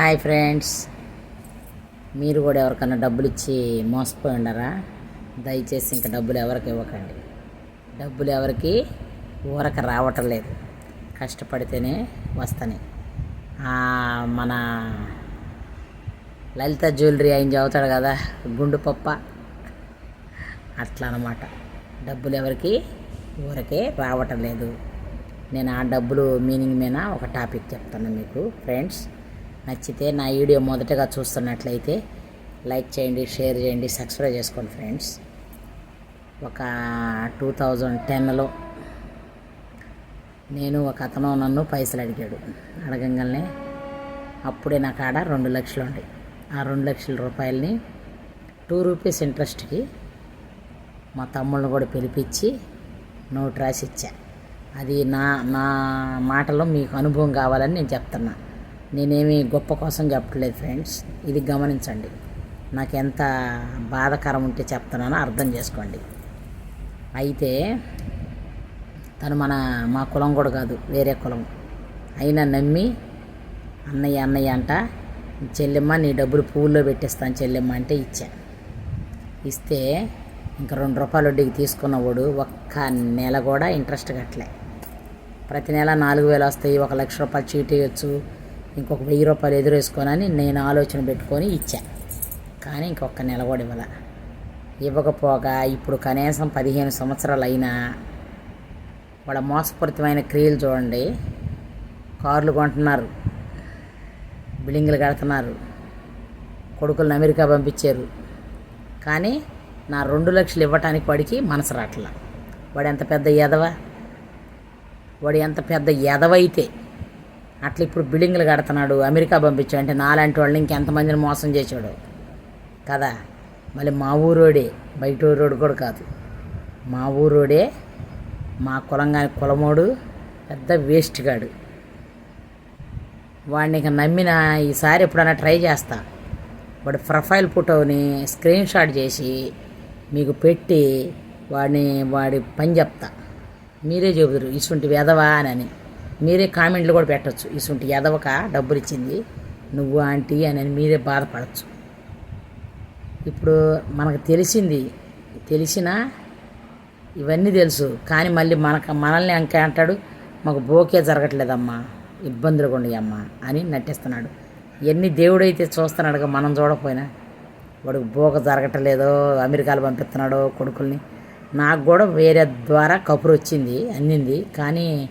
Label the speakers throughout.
Speaker 1: Hi friends. మీరు కూడా ఎవరికైనా డబ్బులు ఇచ్చి మోసపోయి ఉండరా? దయచేసి ఇంకా డబ్బులు ఎవరికి ఇవ్వకండి. డబ్బులు ఎవరికి? ఊరక రావటం లేదు. కష్టపడితేనే వస్తాయి మన లలిత జ్యువెలరీ ఆయన చదువుతాడు కదా గుండు పప్ప. అట్లా అనమాట డబ్బులు ఎవరికి? ఊరకే రావటం లేదు. నేను ఆ డబ్బులు మీనింగ్ మీద ఒక టాపిక్ చెప్తాను మీకు ఫ్రెండ్స్. నచ్చితే నా వీడియో మొదటగా చూస్తున్నట్లయితే లైక్ చేయండి షేర్ చేయండి సబ్స్క్రైబ్ చేసుకోండి ఫ్రెండ్స్. ఒక టూ థౌజండ్ టెన్లో నేను ఒక అతను నన్ను పైసలు అడిగాడు. అడగంగానే అప్పుడే నా కాడ రెండు లక్షలు ఉండే. ఆ రెండు లక్షల రూపాయలని టూ రూపీస్ ఇంట్రెస్ట్కి మా తమ్ముళ్ళని కూడా పిలిపించి నోట్ రాసి ఇచ్చా. అది నా నా మాటలో మీకు అనుభవం కావాలని నేను చెప్తున్నాను నేనేమి గొప్ప కోసం చెప్పట్లేదు ఫ్రెండ్స్. ఇది గమనించండి. నాకు ఎంత బాధకరం ఉంటే చెప్తున్నానో అర్థం చేసుకోండి. అయితే తను మన మా కులం కూడా కాదు వేరే కులం. అయినా నమ్మి అన్నయ్య అన్నయ్య అంట చెల్లెమ్మ నీ డబ్బులు పువ్వుల్లో పెట్టేస్తాను చెల్లెమ్మ అంటే ఇచ్చా. ఇస్తే ఇంకా రెండు రూపాయలు వడ్డీకి తీసుకున్నవాడు ఒక్క నెల కూడా ఇంట్రెస్ట్ కట్టలే. ప్రతి నెల నాలుగు వేలు వస్తాయి ఒక లక్ష రూపాయలు చీటీ ఇవ్వచ్చు ఇంకొక వెయ్యి రూపాయలు ఎదురేసుకోనని నేను ఆలోచన పెట్టుకొని ఇచ్చా. కానీ ఇంకొక నెల కూడా ఇవ్వాల. ఇవ్వకపోగా ఇప్పుడు కనీసం పదిహేను సంవత్సరాలు అయినా వాళ్ళ మోసపూరితమైన క్రియలు చూడండి. కార్లు కొంటున్నారు. బిల్డింగ్లు కడుతున్నారు. కొడుకులను అమెరికా పంపించారు. కానీ నా రెండు లక్షలు ఇవ్వటానికి వాడికి మనసు రాట్లా. వాడు ఎంత పెద్ద ఎదవ వాడు ఎంత పెద్ద ఎదవైతే అట్లా ఇప్పుడు బిల్డింగ్లు కడుతున్నాడు అమెరికా పంపించాడు అంటే నాలాంటి వాళ్ళని ఇంకెంతమందిని మోసం చేశాడు? కదా? మళ్ళీ మా ఊరోడే బయట ఊరోడు కూడా కాదు. మా ఊరోడే మా కులంగాని కులమోడు పెద్ద వేస్ట్ గాడు. వాడిని ఇక నమ్మిన ఈసారి ఎప్పుడైనా ట్రై చేస్తా. వాడి ప్రొఫైల్ ఫోటోని స్క్రీన్ షాట్ చేసి మీకు పెట్టి వాడిని వాడి పని చెప్తా. మీరే చెబుతారు ఇసుంటి వెధవా అని. మీరే కామెంట్లు కూడా పెట్టచ్చు. ఇసుంటి ఎదవక డబ్బులు ఇచ్చింది నువ్వు ఆంటీ అని మీరే బాధపడచ్చు. ఇప్పుడు మనకు తెలిసింది. తెలిసిన ఇవన్నీ తెలుసు. కానీ మళ్ళీ మనకు మనల్ని ఇంకా అంటాడు మాకు బోకే జరగట్లేదమ్మా. ఇబ్బందులు ఉండయమ్మా అని నటిస్తున్నాడు. ఎన్ని దేవుడైతే చూస్తున్నాడుగా మనం చూడకపోయినా. వాడికి బోక జరగట్లేదో అమెరికాలో పంపిస్తున్నాడో కొడుకుల్ని. నాకు కూడా వేరే ద్వారా కబురు వచ్చింది అందింది. కానీ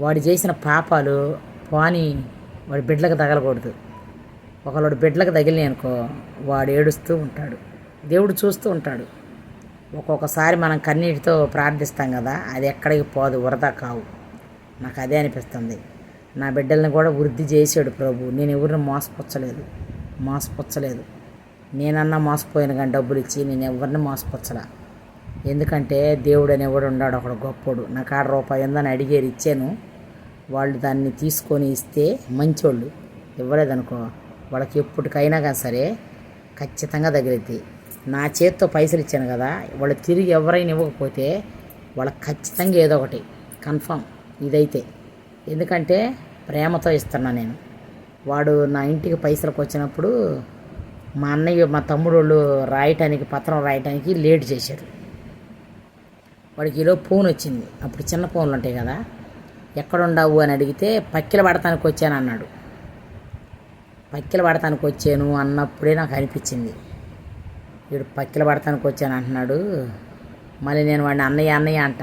Speaker 1: వాడు చేసిన పాపాలు పాని వాడి బిడ్డలకు తగలకూడదు. ఒకళ్ళ బిడ్డలకు తగిలినాయి అనుకో వాడు ఏడుస్తూ ఉంటాడు. దేవుడు చూస్తూ ఉంటాడు. ఒక్కొక్కసారి మనం కన్నీటితో ప్రార్థిస్తాం కదా అది ఎక్కడికి పోదు వరద కావు. నాకు అదే అనిపిస్తుంది. నా బిడ్డల్ని కూడా వృద్ధి చేసాడు ప్రభు. నేను ఎవరిని మోసపుచ్చలేదు. మోసపుచ్చలేదు. నేనన్నా మోసపోయాను కానీ డబ్బులు ఇచ్చి నేను ఎవరిని మోసపుచ్చలా? ఎందుకంటే దేవుడు అనేవాడు ఉన్నాడు అక్కడ గొప్పోడు. నాకు కాడ రూపాయి ఉందని అడిగారు ఇచ్చాను. వాళ్ళు దాన్ని తీసుకొని ఇస్తే మంచోళ్ళు. ఇవ్వలేదనుకో వాళ్ళకి ఎప్పటికైనా కానీ సరే ఖచ్చితంగా తగిలిద్ది నా చేత్తో పైసలు ఇచ్చాను కదా వాళ్ళు తిరిగి ఎవరైనా ఇవ్వకపోతే వాళ్ళకి ఖచ్చితంగా ఏదో ఒకటి. కన్ఫామ్. ఇదైతే. ఎందుకంటే ప్రేమతో ఇస్తున్నా నేను. వాడు నా ఇంటికి పైసలకు వచ్చినప్పుడు మా అన్నయ్య మా తమ్ముడు వాళ్ళు రాయటానికి పత్రం రాయటానికి లేట్ చేశారు. వాడికి ఈలో ఫోన్ వచ్చింది. అప్పుడు చిన్న ఫోన్లు ఉంటాయి కదా. ఎక్కడుండవు అని అడిగితే పక్కిల పడతానికి వచ్చాను అన్నాడు. పక్కిల పడతానికి వచ్చాను అన్నప్పుడే నాకు అనిపించింది. వీడు పక్కిల పడతానికి వచ్చాను అంటున్నాడు. మళ్ళీ నేను వాడిని అన్నయ్య అన్నయ్య అంట.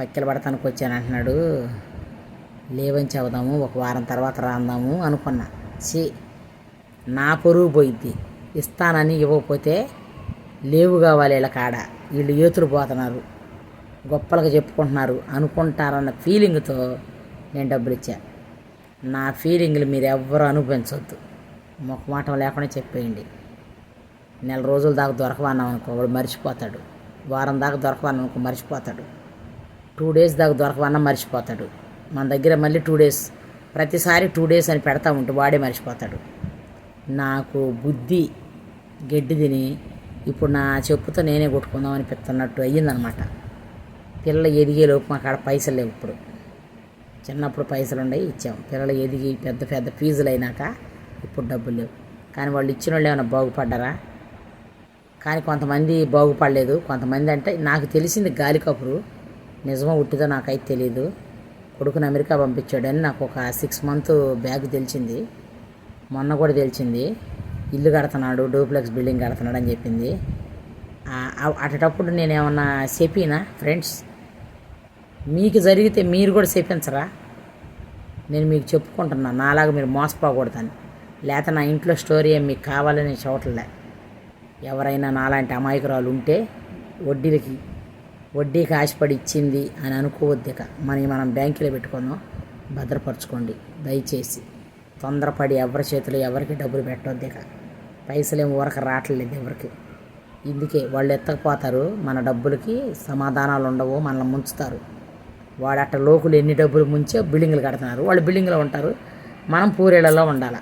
Speaker 1: పక్కిల పడతానికి వచ్చాను అంటున్నాడు. లేవని చదుదాము ఒక వారం తర్వాత రాందాము అనుకున్నా. సి నా పొరుగు పోయిద్ది. ఇస్తానని ఇవ్వకపోతే లేవు కావాలి ఇలా కాడ. వీళ్ళు ఏతులు పోతున్నారు. గొప్పలుగా చెప్పుకుంటున్నారు అనుకుంటారన్న ఫీలింగ్తో నేను డబ్బులు ఇచ్చా నా ఫీలింగ్లు మీరు ఎవ్వరూ అనుభవించవద్దు ముఖమాటం లేకుండా చెప్పేయండి. నెల రోజుల దాకా దొరకవన్నాం అనుకో వాడు మర్చిపోతాడు. వారం దాకా దొరకవన్నాం అనుకో మర్చిపోతాడు. టూ డేస్ దాకా దొరకవన్నా మర్చిపోతాడు. మన దగ్గర మళ్ళీ టూ డేస్ ప్రతిసారి టూ డేస్ అని పెడతా ఉంటే వాడే మర్చిపోతాడు. నాకు బుద్ధి గడ్డి తిని ఇప్పుడు నా చెప్పుతో నేనే కొట్టుకుందాం అనిపిస్తున్నట్టు అయ్యిందనమాట. ఎదిగే ఎదిగేలోపు మాకు కాడ పైసలు లేవు ఇప్పుడు. చిన్నప్పుడు పైసలు ఉండయి ఇచ్చాం. పిల్లలు ఎదిగి పెద్ద పెద్ద ఫీజులు అయినాక ఇప్పుడు డబ్బులు లేవు. కానీ వాళ్ళు ఇచ్చిన వాళ్ళు ఏమైనా బాగుపడ్డారా? కానీ కొంతమంది బాగుపడలేదు. కొంతమంది అంటే నాకు తెలిసింది గాలి కపురు నిజమో ఉట్టిదో నాకైతే తెలియదు కొడుకుని అమెరికా పంపించాడని నాకు ఒక సిక్స్ మంత్ బ్యాగ్ తెలిసింది. మొన్న కూడా తెలిసింది. ఇల్లు కడుతున్నాడు డూప్లెక్స్ బిల్డింగ్ కడుతున్నాడు అని చెప్పింది. అటప్పుడు నేనేమన్నా నేను ఏమన్నా చెప్పినా ఫ్రెండ్స్ మీకు జరిగితే మీరు కూడా చెప్పించరా? నేను మీకు చెప్పుకుంటున్నా నాలాగా మీరు మోసపోకూడదని. లేకపోతే నా ఇంట్లో స్టోరీ ఏం మీకు కావాలని చూడలే ఎవరైనా నాలాంటి అమాయకురాలు ఉంటే వడ్డీలకి వడ్డీకి ఆశపడి ఇచ్చింది అని అనుకోవద్దిక మనకి మనం బ్యాంకులో పెట్టుకుందాం భద్రపరచుకోండి దయచేసి. తొందరపడి ఎవరి చేతిలో ఎవరికి డబ్బులు పెట్టవద్దు ఇక. పైసలు ఊరక రావట్లేదు ఎవరికి. ఇందుకే వాళ్ళు ఎత్తకపోతారు మన డబ్బులకి సమాధానాలు ఉండవు మనల్ని ముంచుతారు. వాడు అట్ట లోకులు ఎన్ని డబ్బులు ముంచో బిల్డింగ్లు కడుతున్నారు. వాళ్ళు బిల్డింగ్లో ఉంటారు మనం పూరేళ్ళలో ఉండాలి.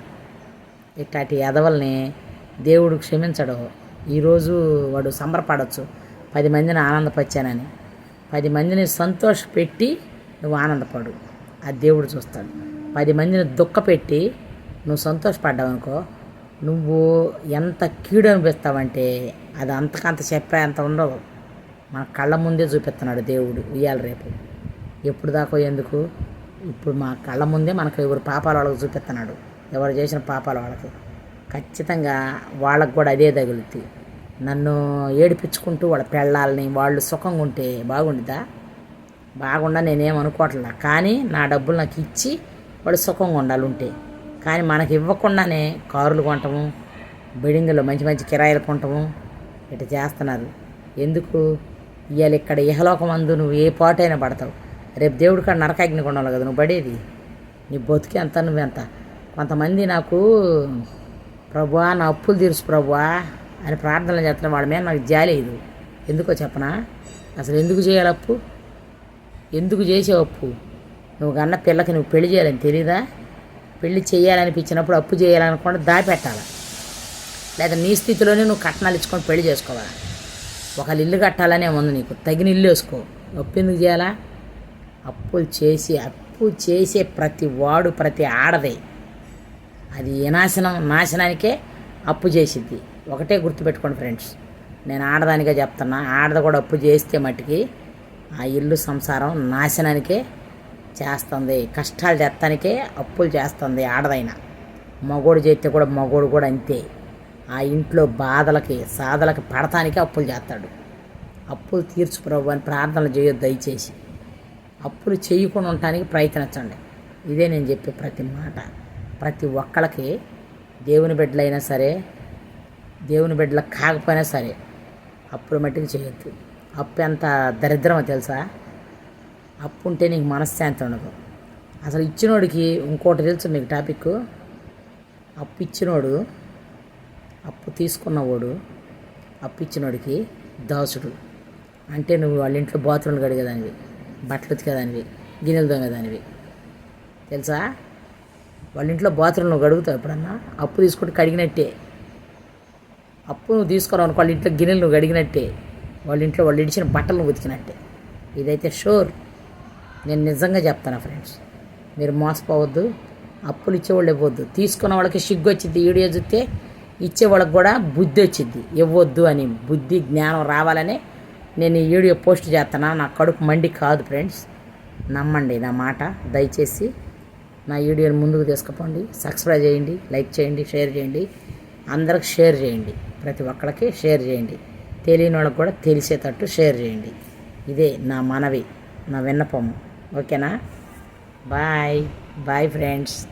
Speaker 1: ఇట్లాంటి ఎదవల్ని దేవుడు క్షమించడు. ఈరోజు వాడు సంబరపడవచ్చు పది మందిని ఆనందపరిచానని. పది మందిని సంతోషపెట్టి నువ్వు ఆనందపడు. ఆ దేవుడు చూస్తాడు. పది మందిని దుఃఖపెట్టి నువ్వు సంతోషపడ్డావు అనుకో నువ్వు ఎంత కీడు అనిపిస్తావంటే అది అంతకంత చెప్పే అంత ఉండవు. మన కళ్ళ ముందే చూపిస్తున్నాడు దేవుడు ఉయ్యాల రేపు. ఎప్పుడు దాకా ఎందుకు? ఇప్పుడు మా కళ్ళ ముందే మనకు ఎవరు పాపాల వాళ్ళకి చూపిస్తున్నాడు. ఎవరు చేసిన పాపాల వాళ్ళకి. ఖచ్చితంగా వాళ్ళకు కూడా అదే తగులుద్ది. నన్ను ఏడిపించుకుంటూ వాళ్ళ పెళ్ళాలని వాళ్ళు సుఖంగా ఉంటే బాగుండిద్దా? బాగుండా నేనేం అనుకోవట్లా. కానీ నా డబ్బులు నాకు ఇచ్చి వాడు సుఖంగా ఉండాలి ఉంటే కానీ మనకి ఇవ్వకుండానే కారులు కొనటము బిల్డింగులు మంచి మంచి కిరాయిలు కొనటము ఇట్లా చేస్తున్నారు. ఎందుకు? ఇవాళ ఇక్కడ ఇహలోకమందు నువ్వు ఏ పాటైనా పడతావు. రేపు దేవుడి కాడ నరకాగ్ని కొండాలి కదా నువ్వు పడేది? నీ బతుకి ఎంత నువ్వెంత కొంతమంది నాకు ప్రభువా నా అప్పులు తీర్చు ప్రభువా అని ప్రార్థనలు చేస్తున్న వాళ్ళ మీద నాకు జాలేదు ఎందుకో చెప్పనా? అసలు ఎందుకు చేయాలి అప్పు? ఎందుకు చేసే అప్పు? నువ్వు కన్న పిల్లకి నువ్వు పెళ్ళి చేయాలని తెలీదా? పెళ్ళి చేయాలనిపించినప్పుడు అప్పు చేయాలనుకుంటే దాపెట్టాలి లేదా నీ స్థితిలోనే నువ్వు కట్నాలు ఇచ్చుకొని పెళ్ళి చేసుకోవాలి? ఒకళ్ళు ఇల్లు కట్టాలనే ఉంది నీకు. తగిన ఇల్లు వేసుకో. అప్పు ఎందుకు చేయాలా? అప్పులు చేసి అప్పు చేసే ప్రతి వాడు ప్రతి ఆడదే అది వినాశనం నాశనానికే అప్పు చేసిద్ది. ఒకటే గుర్తుపెట్టుకోండి ఫ్రెండ్స్. నేను ఆడదానిగా చెప్తున్నా ఆడద కూడా అప్పు చేస్తే మట్టుకి ఆ ఇల్లు సంసారం నాశనానికే చేస్తుంది. కష్టాలు చేస్తానికే అప్పులు చేస్తుంది ఆడదైన. మగోడు చేస్తే కూడా మగోడు కూడా అంతే. ఆ ఇంట్లో బాధలకి సాధలకి పడటానికే అప్పులు చేస్తాడు. అప్పులు తీర్చు ప్రభు అని ప్రార్థనలు చేయొద్దు దయచేసి. అప్పులు చేయకుండా ఉండటానికి ప్రయత్నించండి. ఇదే నేను చెప్పే ప్రతి మాట. ప్రతి ఒక్కళ్ళకి దేవుని బిడ్డలైనా సరే దేవుని బిడ్డలకు కాకపోయినా సరే అప్పులు మట్టికి చేయొద్దు. అప్పు ఎంత దరిద్రమో తెలుసా? అప్పు ఉంటే నీకు మనశ్శాంతి ఉండదు. అసలు ఇచ్చినోడికి ఇంకోటి తెలుసు నీకు టాపిక్. అప్పు ఇచ్చినోడు అప్పు తీసుకున్నవాడు అప్పు ఇచ్చినోడికి దాసుడు. అంటే నువ్వు వాళ్ళ ఇంట్లో బాత్రూమ్లు కడిగేదానివి బట్టలు ఉతికేదానివి గిన్నెలు దొంగదానివి తెలుసా? వాళ్ళ ఇంట్లో బాత్రూమ్ నువ్వు గడుగుతావు ఎప్పుడన్నా? అప్పు తీసుకుంటే కడిగినట్టే. అప్పు నువ్వు తీసుకురావు వాళ్ళ ఇంట్లో గిన్నెలు నువ్వు కడిగినట్టే. వాళ్ళ ఇంట్లో వాళ్ళు ఇడిచిన బట్టలు నువ్వు ఉతికినట్టే. ఇదైతే షూర్. నేను నిజంగా చెప్తాను ఫ్రెండ్స్ మీరు మోసపోవద్దు అప్పులు ఇచ్చేవాళ్ళు ఇవ్వద్దు. తీసుకున్న వాళ్ళకి సిగ్గు వచ్చింది వీడియో చూస్తే ఇచ్చేవాళ్ళకి కూడా బుద్ధి వచ్చింది ఇవ్వద్దు అని బుద్ధి జ్ఞానం రావాలని నేను ఈ వీడియో పోస్ట్ చేస్తాను? నా కడుపు మండి కాదు ఫ్రెండ్స్ నమ్మండి నా మాట దయచేసి నా వీడియోని ముందుకు తీసుకుపోండి. సబ్స్క్రైబ్ చేయండి లైక్ చేయండి షేర్ చేయండి. అందరికి షేర్ చేయండి. ప్రతి ఒక్కరికి షేర్ చేయండి. తెలియని వాళ్ళకి కూడా తెలిసేటట్టు షేర్ చేయండి. ఇదే నా మనవి నా విన్నపము. ఓకేనా? బాయ్. Bye friends.